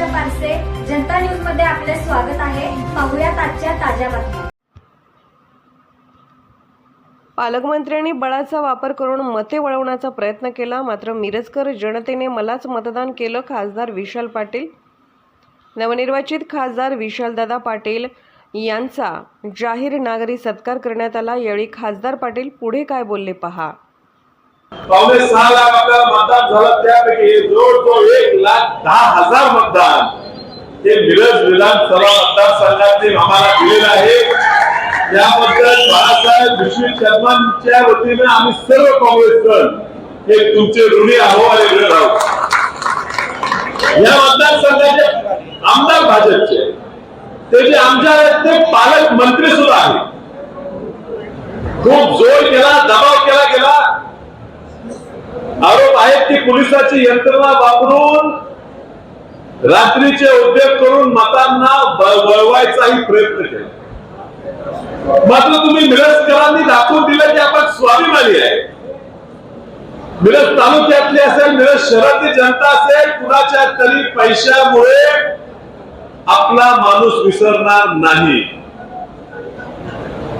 आरसे जनता न्यूजमध्ये आपले स्वागत आहे. पाहुयात आजच्या ताज्या बातम्या. पालकमंत्र्यांनी बळाचा वापर करून मते वळवण्याचा प्रयत्न केला मात्र मिरजकर जनतेने मलाच मतदान केलं खासदार विशाल पाटील. नवनिर्वाचित खासदार विशालदादा पाटील यांचा जाहीर नागरी सत्कार करण्यात आला. यावेळी खासदार पाटील पुढे काय बोलले पहा. पावणे सहा लाख आपल्याला मतदान झालं त्यापैकी जवळजवळ एक लाख दहा हजार मतदान. हे मिरज विधानसभा मतदारसंघातले आम्हाला दिलेलं आहे. त्याबद्दल बाळासाहेब विश्वी शर्मांच्या वतीने आम्ही सर्व काँग्रेसजन हे तुमचे ऋणी आहो आणि ऋण आहोत या मतदारसंघाचे आमदार भाजपचे. ते जे आमदार ते पालक मंत्री सुद्धा आहेत. खूप जोर केला दबाव आहेत ती पोलिसाची यंत्रणा वापरून रात्रीचे उद्योग करून मतांना वळवायचाही प्रयत्न केला. मात्र तुम्ही मिरजकरांनी दाखवून दिलं की आपण स्वाभिमानी आहे. मिरज तालुक्यातली असेल मिरज शहरातली जनता असेल कुणाच्या तरी पैशामुळे आपला माणूस विसरणार नाही.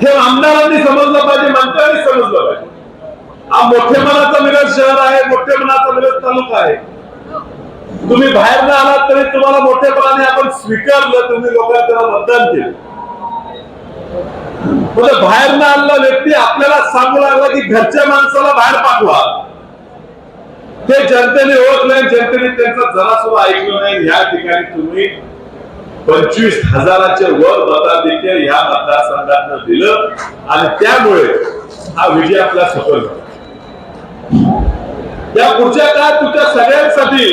हे आमदारांनी समजलं पाहिजे मंत्र्यांनी समजलं पाहिजे. हा मोठे मनाचा मिरज शहर आहे. मोठेपणाचा विरोध तालुका आहे. तुम्ही बाहेर न आलात तरी तुम्हाला मोठेपणाने आपण स्वीकारलं तुम्ही लोकांना त्याला मतदान केलं. पण बाहेर न आणला व्यक्ती आपल्याला सांगू लागला की घरच्या माणसाला बाहेर पाठवा. ते जनतेने ओळखलं जनतेने त्यांचा जरा सुद्धा ऐकलं नाही. या ठिकाणी तुम्ही पंचवीस हजाराच्या वर मताधिक्य या मतदारसंघात दिलं. आणि त्यामुळे हा विजय आपला सफल झाला. या पुढच्या काळात तुमच्या सगळ्यांसाठी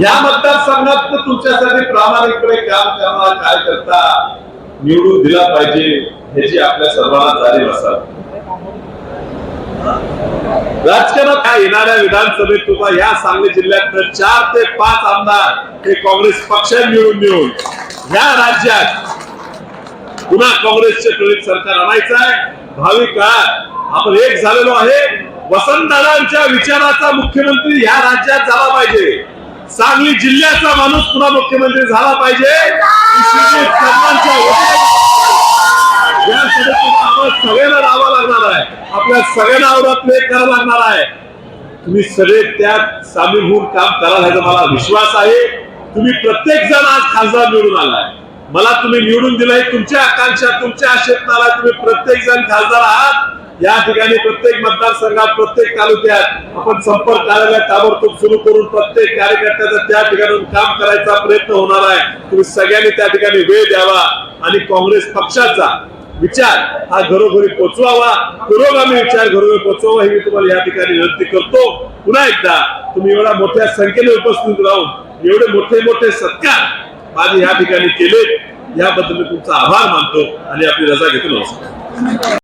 या मतदारसंघात तुमच्यासाठी प्रामाणिकपणे काम करणारा कार्यकर्ता निवडून दिला पाहिजे ह्याची आपल्या सर्वांना जाणीव असावी राजकारणात काय येणाऱ्या विधानसभेत तुम्हाला या सांगली जिल्ह्यात चार ते पाच आमदार हे काँग्रेस पक्षात मिळून मिळून या राज्यात पुन्हा काँग्रेसचे प्रणित सरकार आणायचं आहे. भावी काळात आपण एक झालेलो आहे. वसंतदादांच्या विचाराचा मुख्यमंत्री या राज्यात झाला पाहिजे. सांगली जिल्ह्याचा माणूस पुन्हा मुख्यमंत्री झाला पाहिजे. सगळ्यांना राहावं लागणार आहे. आपल्या सगळ्यांना आवडत प्ले करावं लागणार आहे. तुम्ही सगळे त्यात सामील होऊन काम कराल ह्याचा मला विश्वास आहे तुम्ही प्रत्येक जण आज खासदार निवडून आलाय मला तुम्ही निवडून दिलंय तुमच्या आकांक्षा तुमच्या आलाय तुम्ही प्रत्येक जण खासदार आहात. या ठिकाणी प्रत्येक मतदारसंघात प्रत्येक तालुक्यात आपण संपर्क कार्यालय ताबडतोब सुरू करून प्रत्येक कार्यकर्त्याचा त्या ठिकाणी काम करायचा प्रयत्न होणार आहे. तुम्ही सगळ्यांनी त्या ठिकाणी वेळ द्यावा आणि काँग्रेस पक्षाचा विचार हा घरोघरी पोचवावा. पुरोगामी विचार घरोघरी पोचवावा हे मी तुम्हाला या ठिकाणी विनंती करतो. पुन्हा एकदा तुम्ही एवढ्या मोठ्या संख्येने उपस्थित राहून एवढे मोठे मोठे सत्कार माझे या ठिकाणी केले याबद्दल मी तुमचा आभार मानतो आणि आपली रजा घेतो. नमस्कार.